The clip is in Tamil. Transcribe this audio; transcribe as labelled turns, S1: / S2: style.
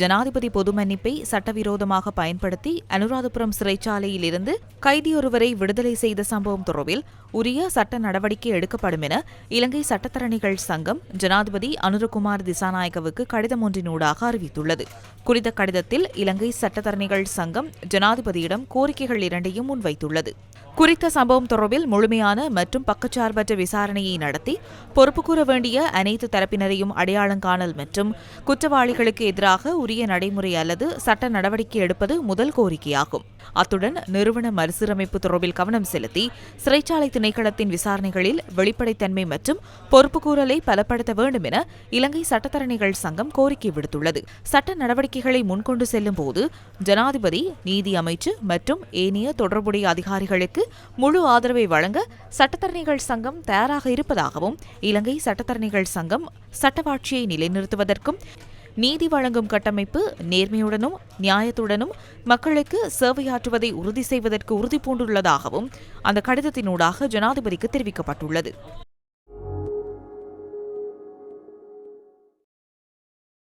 S1: ஜனாதிபதி பொது மன்னிப்பை சட்டவிரோதமாக பயன்படுத்தி அனுராதபுரம் சிறைச்சாலையில் இருந்து கைதியொருவரை விடுதலை செய்த சம்பவம் தொடர்பில் உரிய சட்ட நடவடிக்கை எடுக்கப்படும் என இலங்கை சட்டத்தரணிகள் சங்கம் ஜனாதிபதி அனுரகுமார் திசாநாயகவுக்கு கடிதம் ஒன்றினூடாக அறிவித்துள்ளது. குறித்த கடிதத்தில் இலங்கை சட்டத்தரணிகள் சங்கம் ஜனாதிபதியிடம் கோரிக்கைகள் இரண்டையும் முன்வைத்துள்ளது. குறித்த சம்பவம் தொடர்பில் முழுமையான மற்றும் பக்கச்சார்பற்ற விசாரணையை நடத்தி பொறுப்பு கூற வேண்டிய அனைத்து தரப்பினரையும் அடையாளம் காணல் மற்றும் குற்றவாளிகளுக்கு எதிராக உரிய நடைமுறை அல்லது சட்ட நடவடிக்கை எடுப்பது முதல் கோரிக்கையாகும். அத்துடன் நிறுவன மறுசீரமைப்பு தொடர்பில் கவனம் செலுத்தி சிறைச்சாலை திணைக்களத்தின் விசாரணைகளில் வெளிப்படைத்தன்மை மற்றும் பொறுப்புக்கூறலை பலப்படுத்த வேண்டும் என இலங்கை சட்டத்தரணிகள் சங்கம் கோரிக்கை விடுத்துள்ளது. சட்ட நடவடிக்கைகளை முன்கொண்டு செல்லும் போது ஜனாதிபதி நீதி அமைச்சு மற்றும் ஏனைய தொடர்புடைய அதிகாரிகளுக்கு முழு ஆதரவை வழங்க சட்டத்தரணிகள் சங்கம் தயாராக இருப்பதாகவும் இலங்கை சட்டத்தரணிகள் சங்கம் சட்டவாட்சியை நிலைநிறுத்துவதற்கும் நீதி வழங்கும் கட்டமைப்பு நேர்மையுடனும் நியாயத்துடனும் மக்களுக்கு சேவையாற்றுவதை உறுதி செய்வதற்கு உறுதிபூண்டுள்ளதாகவும் அந்த கடிதத்தினூடாக ஜனாதிபதிக்கு தெரிவிக்கப்பட்டுள்ளது.